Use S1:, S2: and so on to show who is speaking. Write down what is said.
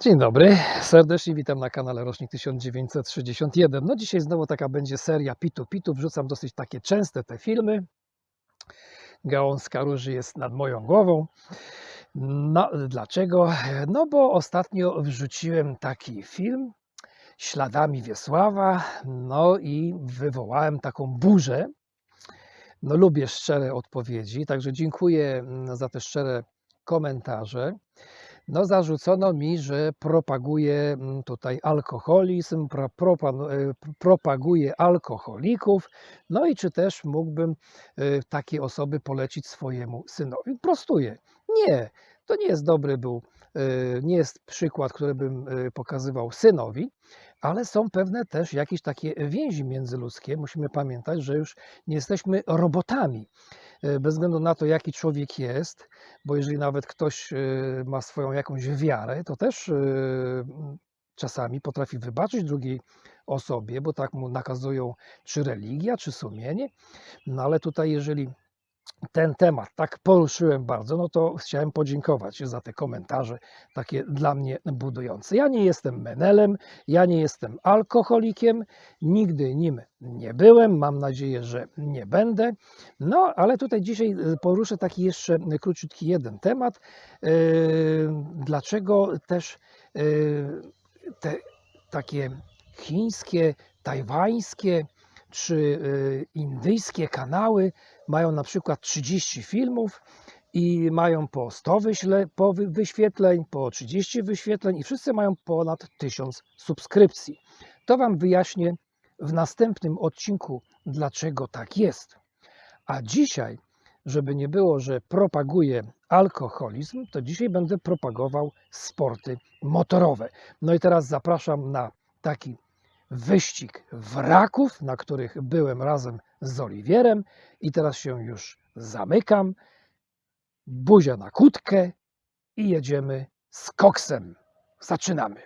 S1: Dzień dobry, serdecznie witam na kanale Rocznik 1961. No dzisiaj znowu taka będzie seria Pitu Pitu. Wrzucam dosyć takie częste te filmy. Gałązka róży jest nad moją głową. No, dlaczego? No bo ostatnio wrzuciłem taki film śladami Wiesława, no i wywołałem taką burzę. No lubię szczere odpowiedzi, także dziękuję mm, za te szczere komentarze. No, zarzucono mi, że propaguję mm, tutaj alkoholizm, pro, e, propaguję alkoholików, no i czy też mógłbym e, takie osoby polecić swojemu synowi. Prostuję. Nie, to nie jest dobry był, e, nie jest przykład, który bym e, pokazywał synowi, ale są pewne też jakieś takie więzi międzyludzkie. Musimy pamiętać, że już nie jesteśmy robotami. E, Bez względu na to, jaki człowiek jest, bo jeżeli nawet ktoś ma swoją jakąś wiarę, to też czasami potrafi wybaczyć drugiej osobie, bo tak mu nakazują czy religia, czy sumienie. No ale tutaj, jeżeli ten temat tak poruszyłem bardzo, no to chciałem podziękować za te komentarze takie dla mnie budujące. Ja nie jestem menelem, ja nie jestem alkoholikiem, nigdy nim nie byłem, mam nadzieję, że nie będę. No, ale tutaj dzisiaj y, poruszę taki jeszcze króciutki jeden temat. Yy, Dlaczego też yy, te takie chińskie, tajwańskie czy y, indyjskie kanały mają na przykład 30 filmów i mają po 100 wyśle, po wy- wyświetleń, po 30 wyświetleń i wszyscy mają ponad 1000 subskrypcji. To Wam wyjaśnię w następnym odcinku, dlaczego tak jest. A dzisiaj, żeby nie było, że propaguję alkoholizm, to dzisiaj będę propagował sporty motorowe. No i teraz zapraszam na taki wyścig wraków, na których byłem razem z Oliwierem i teraz się już zamykam. Buzia na kutkę i jedziemy z koksem. Zaczynamy.